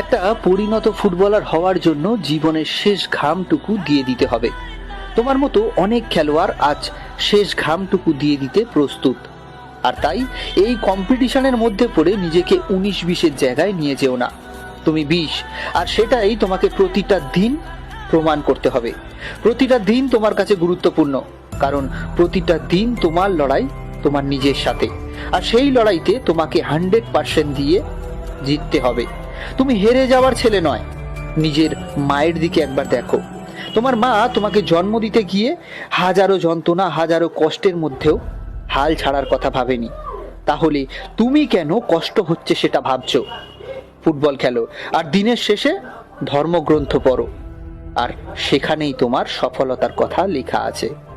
একটা পরিণত ফুটবলার হওয়ার জন্য জীবনের শেষ ঘামটুকু দিয়ে দিতে হবে। তোমার মতো অনেক খেলোয়াড় আজ শেষ ঘামটুকু দিয়ে দিতে প্রস্তুত। আর তাই এই কম্পিটিশনের মধ্যে পড়ে নিজেকে উনিশ বিশের জায়গায় নিয়ে যেও না। তুমি বিষ আর সেটাই তোমাকে প্রতিটা দিন প্রমাণ করতে হবে। প্রতিটা দিন তোমার কাছে গুরুত্বপূর্ণ, কারণ প্রতিটা দিন তোমার লড়াই তোমার নিজের সাথে। আর সেই লড়াইতে তোমাকে হান্ড্রেড পার্সেন্ট দিয়ে জিততে হবে। তুমি হেরে যাওয়ার ছেলে নয়। নিজের মায়ের দিকে একবার দেখো। তোমার মা তোমাকে জন্ম দিতে গিয়ে হাজারো যন্ত্রণা, হাজারো কষ্টের মধ্যেও হাল ছাড়ার কথা ভাবেনি। তাহলে তুমি কেন কষ্ট হচ্ছে সেটা ভাবছ? ফুটবল খেলো, আর দিনের শেষে ধর্মগ্রন্থ পড়ো। আর সেখানেই তোমার সফলতার কথা লেখা আছে।